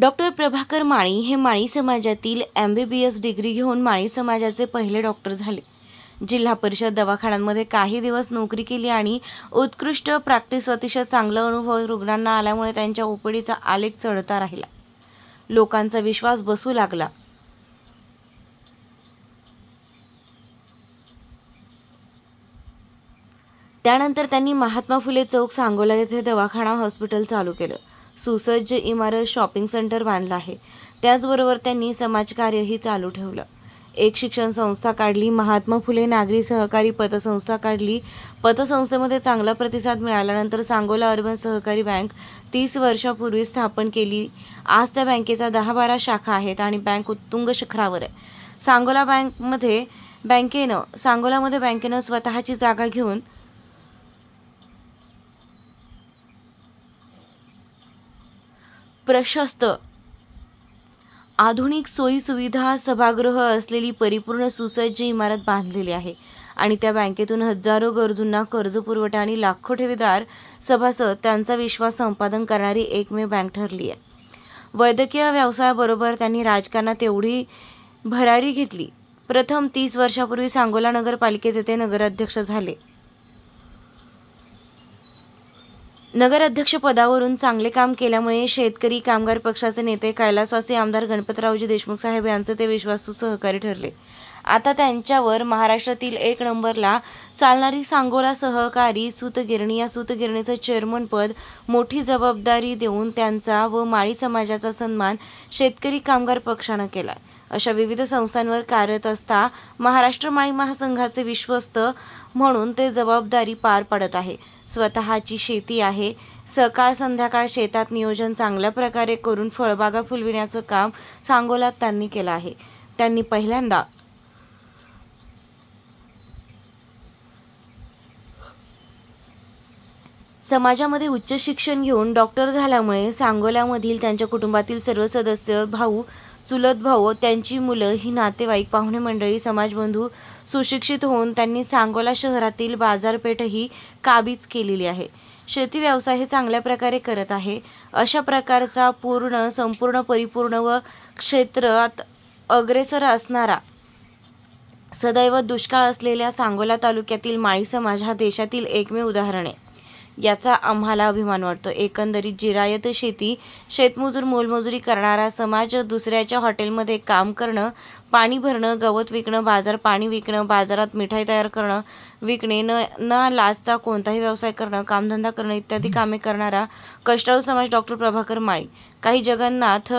Doctor Prabhakar माळी हे माळी समाजातील M B B S degree घेऊन माळी समाजाचे पहिले डॉक्टर झाले. जिल्हा परिषद दवाखान्यांमध्ये काही दिवस नोकरी केली आणि उत्कृष्ट प्रॅक्टिस अतिशय चांगला अनुभव रुग्णांना आल्यामुळे त्यांच्या ओपीडीचा आलेख चढता राहिला. लोकांचा विश्वास बसू लागला. त्यानंतर त्यांनी महात्मा फुले चौक सांगोला येथे दवाखाना हॉस्पिटल चालू केलं. सुसज्ज इमारत शॉपिंग सेंटर बांधलं आहे. त्याचबरोबर त्यांनी समाजकार्यही चालू ठेवलं. एक शिक्षण संस्था काढली महात्मा फुले नागरी सहकारी पतसंस्था काढली. पतसंस्थेमध्ये चांगला प्रतिसाद मिळाल्यानंतर सांगोला अर्बन सहकारी बँक तीस वर्षापूर्वी स्थापन केली. आज त्या बँकेचा दहा बारा शाखा आहेत आणि बँक उत्तुंग शिखरावर आहे. सांगोला बँकमध्ये बँकेनं सांगोलामध्ये बँकेनं स्वतःची जागा घेऊन प्रशस्त. आधुनिक सोयीसुविधा सभागृह असलेली परिपूर्ण सुसज्ज इमारत बांधलेली आहे आणि त्या बँकेतून हजारो गरजूंना कर्ज पुरवठा आणि लाखो ठेवीदार सभासद त्यांचा विश्वास संपादन करणारी एकमेव बँक ठरली आहे. वैद्यकीय व्यवसायाबरोबर त्यांनी राजकारणात एवढी भरारी घेतली. प्रथम तीस वर्षापूर्वी सांगोला नगरपालिकेचे ते नगराध्यक्ष झाले. नगराध्यक्षपदावरून चांगले काम केल्यामुळे शेतकरी कामगार पक्षाचे नेते कैलासवासी आमदार गणपतरावजी देशमुख साहेब यांचे ते विश्वासू सहकारी ठरले. आता त्यांच्यावर महाराष्ट्रातील एक नंबरला चालणारी सांगोला सहकारी सूतगिरणी या सूतगिरणीचं चेअरमनपद मोठी जबाबदारी देऊन त्यांचा व माळी समाजाचा सन्मान शेतकरी कामगार पक्षानं केला अशा विविध संस्थांवर कार्यरत असता महाराष्ट्र माळी महासंघाचे विश्वस्त म्हणून ते जबाबदारी पार पाडत आहे. स्वतःची शेती आहे. सकाळ संध्याकाळ शेतात नियोजन चांगल्या प्रकारे करून फळबागा फुलविण्याचं काम सांगोलात त्यांनी केलं आहे. त्यांनी पहिल्यांदा समाजामध्ये उच्च शिक्षण घेऊन डॉक्टर झाल्यामुळे सांगोल्यामधील त्यांच्या कुटुंबातील सर्व सदस्य भाऊ चुलत भाऊ त्यांची मुलं ही नातेवाईक पाहुणे मंडळी समाजबंधू सुशिक्षित होऊन त्यांनी सांगोला शहरातील बाजारपेठही काबीज केलेली आहे. शेती व्यवसाय हे चांगल्या प्रकारे करत आहे. अशा प्रकारचा पूर्ण संपूर्ण परिपूर्ण व क्षेत्रात अग्रेसर असणारा सदैव दुष्काळ असलेल्या सांगोला तालुक्यातील माळी समाज हा देशातील एकमेव उदाहरण आहे. याचा आम्हाला अभिमान वाटतो. एकंदरीत जिरायत शेती शेतमजूर मोलमजुरी करणारा समाज दुसऱ्याच्या हॉटेलमध्ये काम करणं पाणी भरणं गवत विकणं बाजार पाणी विकणं बाजारात मिठाई तयार करणं विकणे न न लाजता कोणताही व्यवसाय करणं कामधंदा करणं इत्यादी कामे करणारा कष्टाळू समाज डॉक्टर प्रभाकर माळी. काही जगन्नाथ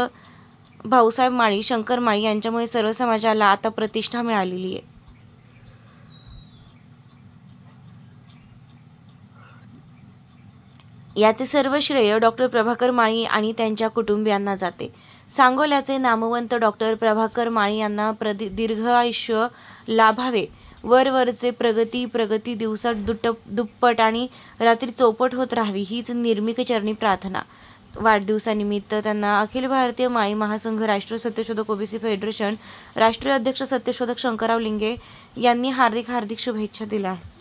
भाऊसाहेब माळी शंकर माळी यांच्यामुळे सर्व समाजाला आता प्रतिष्ठा मिळालेली आहे. याचे सर्व श्रेय डॉक्टर प्रभाकर माळी आणि त्यांच्या कुटुंबियांना जाते. सांगोल्याचे नामवंत डॉक्टर प्रभाकर माळी यांना प्रदि दीर्घ आयुष्य लाभावे. वरवरचे प्रगती प्रगती दिवसात दुट्ट दुप्पट आणि रात्री चौपट होत राहावी हीच निर्मिक चरणी प्रार्थना. वाढदिवसानिमित्त त्यांना अखिल भारतीय माई महासंघ राष्ट्रीय सत्यशोधक ओबीसी फेडरेशन राष्ट्रीय अध्यक्ष सत्यशोधक शंकरराव लिंगे यांनी हार्दिक हार्दिक शुभेच्छा दिल्या आहेत.